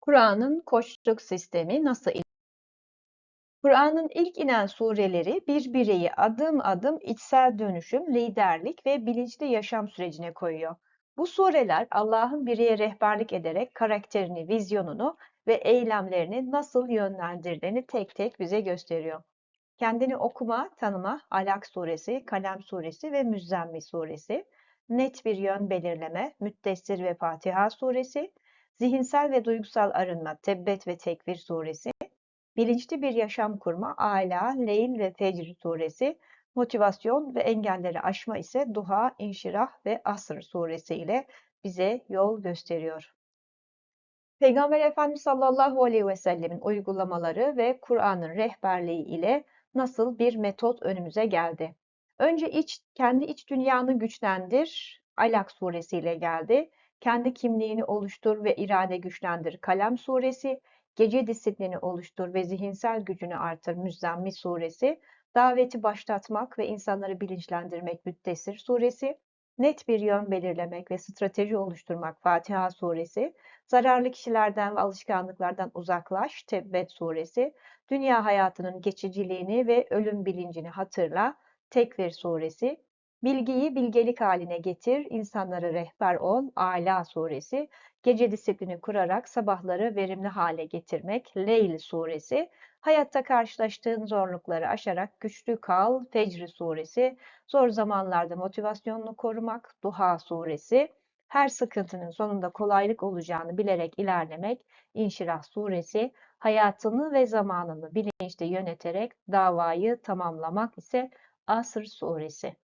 Kur'an'ın koçluk sistemi nasıl Kur'an'ın ilk inen sureleri bir bireyi adım adım içsel dönüşüm, liderlik ve bilinçli yaşam sürecine koyuyor. Bu sureler Allah'ın bireye rehberlik ederek karakterini, vizyonunu ve eylemlerini nasıl yönlendirdiğini tek tek bize gösteriyor. Kendini okuma, tanıma, Alak suresi, Kalem suresi ve Müzzemmil suresi, net bir yön belirleme, Müddessir ve Fatiha suresi, zihinsel ve duygusal arınma, Tebbet ve Tekvir suresi, bilinçli bir yaşam kurma, Ala, Leyl ve Fecr suresi, motivasyon ve engelleri aşma ise Duha, İnşirah ve Asr suresi ile bize yol gösteriyor. Peygamber Efendimiz sallallahu aleyhi ve sellemin uygulamaları ve Kur'an'ın rehberliği ile nasıl bir metot önümüze geldi? Önce iç, kendi iç dünyanı güçlendir, Alak suresiyle geldi. Kendi kimliğini oluştur ve irade güçlendir, Kalem suresi. Gece disiplini oluştur ve zihinsel gücünü artır, Müzzemmil suresi. Daveti başlatmak ve insanları bilinçlendirmek, Müddessir suresi. Net bir yön belirlemek ve strateji oluşturmak, Fatiha suresi. Zararlı kişilerden ve alışkanlıklardan uzaklaş, Tebbet suresi. Dünya hayatının geçiciliğini ve ölüm bilincini hatırla, Tekvir suresi. Bilgiyi bilgelik haline getir, insanlara rehber ol, Ala suresi. Gece disiplini kurarak sabahları verimli hale getirmek, Leyl suresi. Hayatta karşılaştığın zorlukları aşarak güçlü kal, Fecr suresi. Zor zamanlarda motivasyonunu korumak, Duha suresi. Her sıkıntının sonunda kolaylık olacağını bilerek ilerlemek, İnşirah suresi. Hayatını ve zamanını bilinçli yöneterek davayı tamamlamak ise Asr suresi.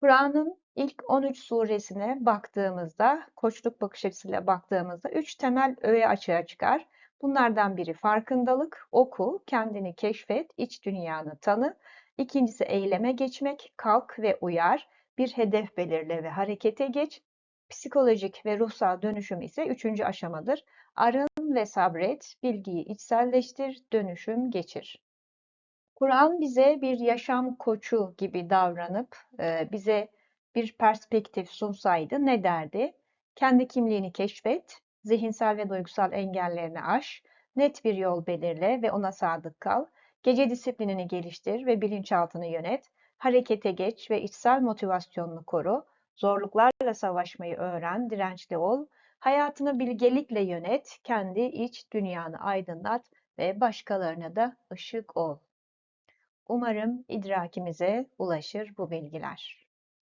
Kur'an'ın ilk 13 suresine baktığımızda, koçluk bakış açısıyla baktığımızda üç temel öğe açığa çıkar. Bunlardan biri farkındalık, oku, kendini keşfet, iç dünyanı tanı. İkincisi eyleme geçmek, kalk ve uyar, bir hedef belirle ve harekete geç. Psikolojik ve ruhsal dönüşüm ise üçüncü aşamadır. Arın ve sabret, bilgiyi içselleştir, dönüşüm geçir. Kur'an bize bir yaşam koçu gibi davranıp e, bize bir perspektif sunsaydı ne derdi? Kendi kimliğini keşfet, zihinsel ve duygusal engellerini aş, net bir yol belirle ve ona sadık kal, gece disiplinini geliştir ve bilinçaltını yönet, harekete geç ve içsel motivasyonunu koru, zorluklarla savaşmayı öğren, dirençli ol, hayatını bilgelikle yönet, kendi iç dünyanı aydınlat ve başkalarına da ışık ol. Umarım idrakimize ulaşır bu bilgiler.